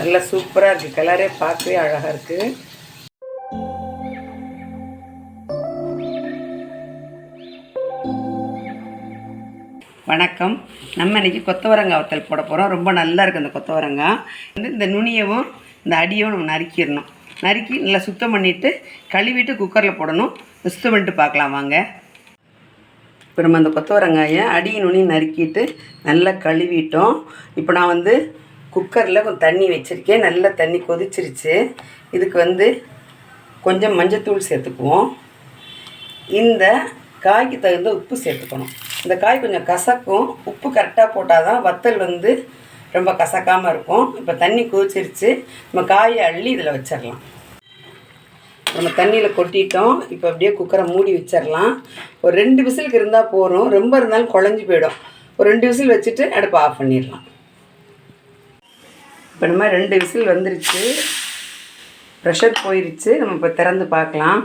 நல்லா சூப்பராக இருக்குது கலரே பார்க்கவே அழகாக இருக்குது வணக்கம். நம்ம இன்னைக்கு கொத்தவரங்காய் வத்தல் போட போகிறோம் ரொம்ப நல்லா இருக்குது அந்த கொத்தவரங்காய். வந்து இந்த நுனியவும் இந்த அடியும் நம்ம நறுக்கிடணும். நறுக்கி நல்லா சுத்தம் பண்ணிவிட்டு கழுவிட்டு குக்கரில் போடணும். சுத்தம் பண்ணிட்டு பார்க்கலாம் வாங்க. இப்போ நம்ம அந்த கொத்தவரங்காயை அடி நுனி நறுக்கிட்டு நல்லா கழுவிட்டோம். இப்போ நான் வந்து குக்கரில் கொஞ்சம் தண்ணி வச்சுருக்கேன். நல்லா தண்ணி கொதிச்சிருச்சு. இதுக்கு வந்து கொஞ்சம் மஞ்சத்தூள் சேர்த்துக்குவோம். இந்த காய்க்கு தகுந்த உப்பு சேர்த்துக்கணும். இந்த காய் கொஞ்சம் கசக்கும். உப்பு கரெக்டாக போட்டால் தான் வத்தல் வந்து ரொம்ப கசக்காமல் இருக்கும். இப்போ தண்ணி கொதிச்சிருச்சு. நம்ம காயை அள்ளி இதில் வச்சிடலாம் நம்ம தண்ணியில் கொட்டிட்டோம். இப்போ அப்படியே குக்கரை மூடி வச்சிடலாம் ஒரு ரெண்டு விசிலுக்கு இருந்தால் போகிறோம் ரொம்ப இருந்தாலும் குழஞ்சி போயிடும். ஒரு ரெண்டு விசில் வச்சுட்டு அடுப்பை ஆஃப் பண்ணிடலாம் இப்போ நம்ம ரெண்டு விசில் வந்துருச்சு. ப்ரெஷர் போயிருச்சு. நம்ம இப்போ திறந்து பார்க்கலாம்.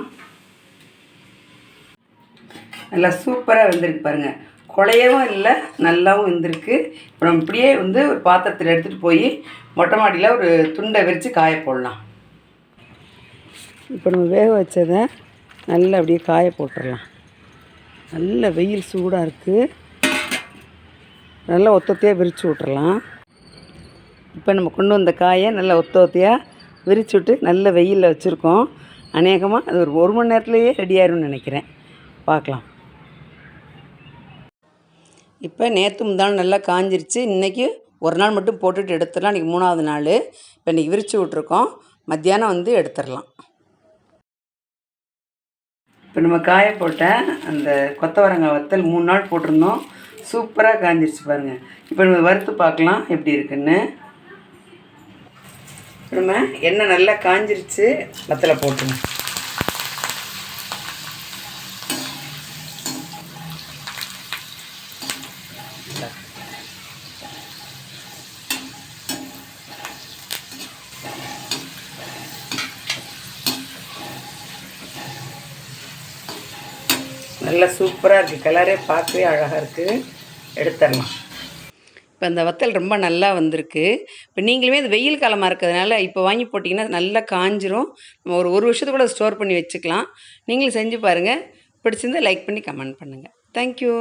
நல்லா சூப்பராக வெந்திருக்கு பாருங்கள் குழையவும் இல்லை நல்லாவும் வெந்திருக்கு. இப்போ நம்ம இப்படியே வந்து ஒரு பாத்திரத்தில் எடுத்துகிட்டு போய் மொட்டை மாடியில் ஒரு துண்டை விரித்து காய போடலாம். இப்போ நம்ம வேக வச்சதை நல்லா அப்படியே காய போட்டுடலாம் நல்ல வெயில் சூடாக இருக்குது நல்லா ஒத்தத்தையாக விரித்து விட்டுறலாம். இப்போ நம்ம கொண்டு வந்த காயை நல்லா ஒத்த ஒத்தையாக விரிச்சு விட்டு நல்ல வெயிலில் வச்சுருக்கோம். அநேகமாக அது ஒரு ஒரு மணி நேரத்துலையே ரெடி ஆயிரும்னு நினைக்கிறேன். பார்க்கலாம். இப்போ நேற்று முந்தாள் நல்லா காஞ்சிருச்சு. இன்றைக்கி ஒரு நாள் மட்டும் போட்டுட்டு எடுத்துடலாம். இன்றைக்கி மூணாவது நாள். இப்போ இன்றைக்கி விரித்து விட்ருக்கோம் மத்தியானம் வந்து எடுத்துடலாம். இப்போ நம்ம காய போட்ட அந்த கொத்தவரங்காய் வத்தல் மூணு நாள் போட்டிருந்தோம். சூப்பராக காஞ்சிருச்சு பாருங்கள் இப்போ நம்ம வறுத்து பார்க்கலாம் எப்படி இருக்குன்னு. நம்ம எண்ணெய் நல்லா காஞ்சிருச்சு வத்தலை போட்டுருங்க நல்லா சூப்பராக இருக்குது கலரே பார்க்கவே அழகாக இருக்குது எடுத்துடலாம். இப்போ அந்த வத்தல் ரொம்ப நல்லா வந்திருக்கு. இப்போ நீங்களுமே இது வெயில் காலமாக இருக்கிறதுனால இப்போ வாங்கி போட்டிங்கன்னா நல்லா காஞ்சிரும். நம்ம ஒரு ஒரு வருஷத்துக்கு கூட ஸ்டோர் பண்ணி வச்சுக்கலாம். நீங்களும் செஞ்சு பாருங்கள் பிடிச்சிருந்தா லைக் பண்ணி கமெண்ட் பண்ணுங்கள் தேங்க்யூ